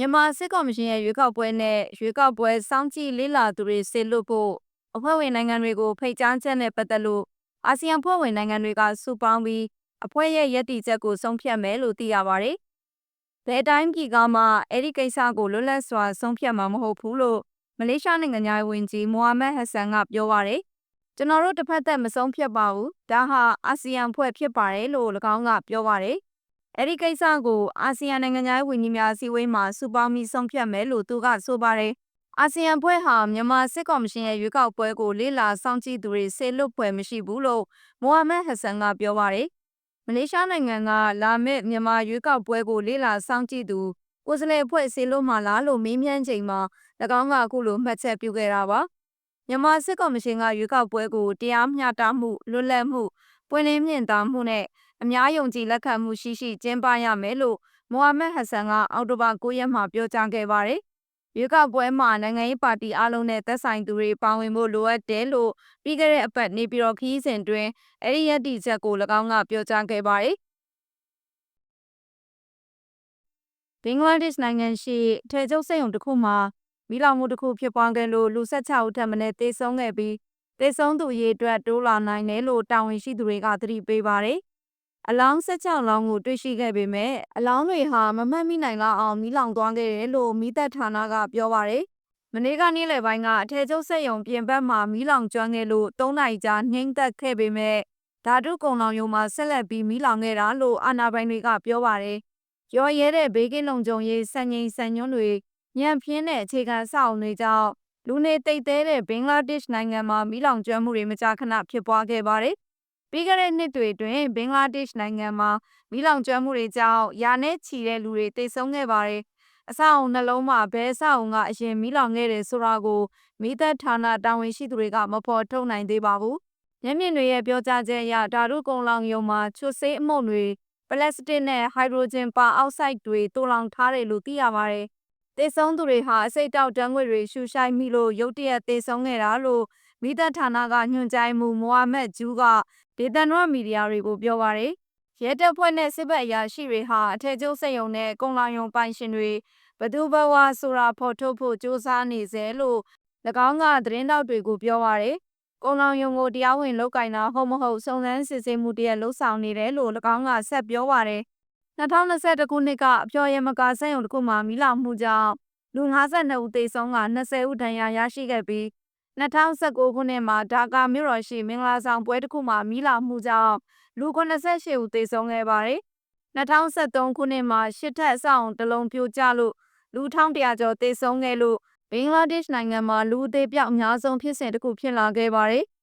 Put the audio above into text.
မြန်မာစစ်ကော်မရှင်ရဲ့ရွေးကောက်ပွဲနဲ့ရွေးကောက်ပွဲစောင့်ကြည့်လေ့လာသူတွေစေလွှတ်ဖို့အဖွဲ့ဝင်နိုင်ငံတွေကိုဖိတ်ကြားချက်နဲ့ပတ်သက်လို့အာဆီယံဖွဲ့ဝင်နိုင်ငံတွေကစုပေါင်းပြီးအဖွဲ့ရဲ့ရည်တည်ချက်ကိုဆုံးဖြတ်မယ်လို့သိရပါတယ်။ဘယ်တိုင်းပြည်ကမှအဲ့ဒီကိစ္စကိုလွတ်လပ်စွာဆုံးဖြတ်မှာမဟုတ်ဘူးလို့မလေးရှားနိုင်ငံသားဝန်ကြီးမိုဟာမက်ဟဆန်ကပြောပါတယ်။ကျွန်တော်တို့တစ်ဖက်သက်မဆုံးဖြတ်ပါဘူး။ဒါဟာအာဆီယံဖွဲ့ဖြစ်ပါတယ်လို့၎င်းကပြောပါတယ်။ အဲ့ဒီကိစ္စကိုအာဆီယံနိုင်ငံသားဝန်ကြီးများအစည်းအဝေးမှာစုပေါင်းပြီးဆုံးဖြတ်မယ်လို့သူကဆိုပါတယ်။အာဆီယံဖွဲ့ဟာမြန်မာစစ်ကော်မရှင်ရဲ့ရွေးကောက်ပွဲကိုလေ့လာစောင့်ကြည့်သူတွေဆေလွတ်ပွဲမရှိဘူးလို့မိုဟာမက်ဟဆန်ကပြောပါတယ်။မလေးရှားနိုင်ငံကလာမယ့်မြန်မာရွေးကောက်ပွဲကိုလေ့လာစောင့်ကြည့်သူကိုယ်စားလှယ်အဖွဲ့ဆေလွတ်မှလားလို့မေးမြန်းချိန်မှာ၎င်းကအခုလိုမှတ်ချက်ပြုခဲ့တာပါ။မြန်မာစစ်ကော်မရှင်ကရွေးကောက်ပွဲကိုတရားမျှတမှုလွတ်လပ်မှု ပွင့်လင်းမြင့်သာမှုနဲ့အများယုံကြည်လက်ခံမှုရှိရှိကျင်းပရမယ်လို့မိုဟာမက်ဟဆန်ကအောက်တိုဘာ9ရက်မှာပြောကြားခဲ့ပါတယ်။ရွေးကောက်ပွဲမှာနိုင်ငံရေးပါတီအလုံးနဲ့သက်ဆိုင်သူတွေပါဝင်ဖို့လိုအပ်တယ်လို့ပြီးခဲ့တဲ့အပတ်နေပြည်တော်ခီးစဉ်တွင်အဲ့ဒီရည်တည်ချက်ကို၎င်းကပြောကြားခဲ့ပါတယ်။ဘင်္ဂလားဒေ့ရှ်နိုင်ငံရှိထေကျုပ်စိတ်ုံတစ်ခုမှာမိလောင်မှုတစ်ခုဖြစ်ပွားခဲ့လို့လူ16ဦးထပ်မံတေဆုံးခဲ့ပြီး တေဆုံးသူအရေအတွက်တိုးလာနိုင်တယ်လို့တာဝန်ရှိသူတွေကသတိပေးပါတယ်။အလောင်း16လောင်းကိုတွေ့ရှိခဲ့ပေမဲ့အလောင်းတွေဟာမမှတ်မိနိုင်လောက်အောင်မိလောင်သွားခဲ့တယ်လို့မိသက်ဌာနကပြောပါတယ်။မနေ့ကနေ့လယ်ပိုင်းကအထည်ချုပ်ဆက်ယုံပြင်ပမှာမိလောင်ကျွမ်းခဲ့လို့၃နိုင်ကြာနှိမ့်သက်ခဲ့ပေမဲ့ဓာတုကုံလောင်ယုံမှာဆက်လက်ပြီးမိလောင်ခဲ့တာလို့အာဏာပိုင်တွေကပြောပါတယ်။ရောရဲတဲ့ဘေးကင်းလုံခြုံရေးစံချိန်စံညွှန်းတွေညံပြင်းတဲ့အခြေခံအဆောက်အုံတွေကြောင့် လူနေတိတ်သေးတဲ့ဘင်္ဂလားဒေ့ရှ်နိုင်ငံမှာမိလောင်ကျွမ်းမှုတွေမကြာခဏဖြစ်ပွားခဲ့ပါတယ်။ပြီးခဲ့တဲ့နှစ်တွေတွင်ဘင်္ဂလားဒေ့ရှ်နိုင်ငံမှာမိလောင်ကျွမ်းမှုတွေကြောင့်ယာနဲ့ချီတဲ့လူတွေတိတ်ဆုံးခဲ့ပါတယ်။အဆောက်အုံနှလုံးမှာဘဲအဆောက်အုံကအရင်မိလောင်ခဲ့တယ်ဆိုတာကိုမိသက်ဌာနတာဝန်ရှိသူတွေကမဖော်ထုတ်နိုင်သေးပါဘူး။မျက်မြင်တွေရဲ့ပြောကြားချက်အရဓာတုကုံလောင်ယုံမှာချွတ်ဆေးအမှုန့်တွေပလတ်စတစ်နဲ့ဟိုက်ဒရိုဂျင်ပါအောက်ဆိုက်တွေတိုးလောင်ထားတယ်လို့သိရပါတယ်။ သေဆုံးသူတွေဟာအစိတ်တောက်တန်းငွေတွေရှူရှိုက်မိလို့ရုတ်တရက်သေဆုံးခဲ့တာလို့မိသက်ဌာနကညွှန်ကြားမှုမိုဟာမက်ဂျူးကဒေသနွမီဒီယာတွေကိုပြောပါတယ်။ရဲတပ်ဖွဲ့နဲ့စစ်ဘက်အရာရှိတွေဟာအထက်ကျုပ်စက်ယုံနဲ့ကုံလောင်ယုံပိုင်ရှင်တွေဘသူဘဝဆိုတာဖော်ထုတ်ဖို့စ조사နေစေလို့၎င်းကသတင်းတောက်တွေကိုပြောပါတယ်။ကုံလောင်ယုံကိုတရားဝင်လောက်ကင်တာဟုတ်မဟုတ်စုံစမ်းစစ်ဆေးမှုတရက်လှုပ်ဆောင်နေတယ်လို့၎င်းကဆက်ပြောပါတယ်။ 2021ခုနှစ်ကအပျော်ရမကာစက်ရုံတစ်ခုမှာမိလောင်မှုကြောင့်လူ52ဦးသေဆုံးက20ဦးဒဏ်ရာရရှိခဲ့ပြီး2019ခုနှစ်မှာဒါကာမြို့တော်ရှိမင်္ဂလာဆောင်ပွဲတစ်ခုမှာမိလောင်မှုကြောင့်လူ98ဦးသေဆုံးခဲ့ပါတယ်။2023ခုနှစ်မှာရှစ်ထပ်အဆောင်တလုံးပြိုကျလို့လူ1100ကျော်သေဆုံးခဲ့လို့ဘင်္ဂလားဒေ့ရှ်နိုင်ငံမှာလူအသေးပြောက်အများဆုံးဖြစ်စဉ်တစ်ခုဖြစ်လာခဲ့ပါတယ်။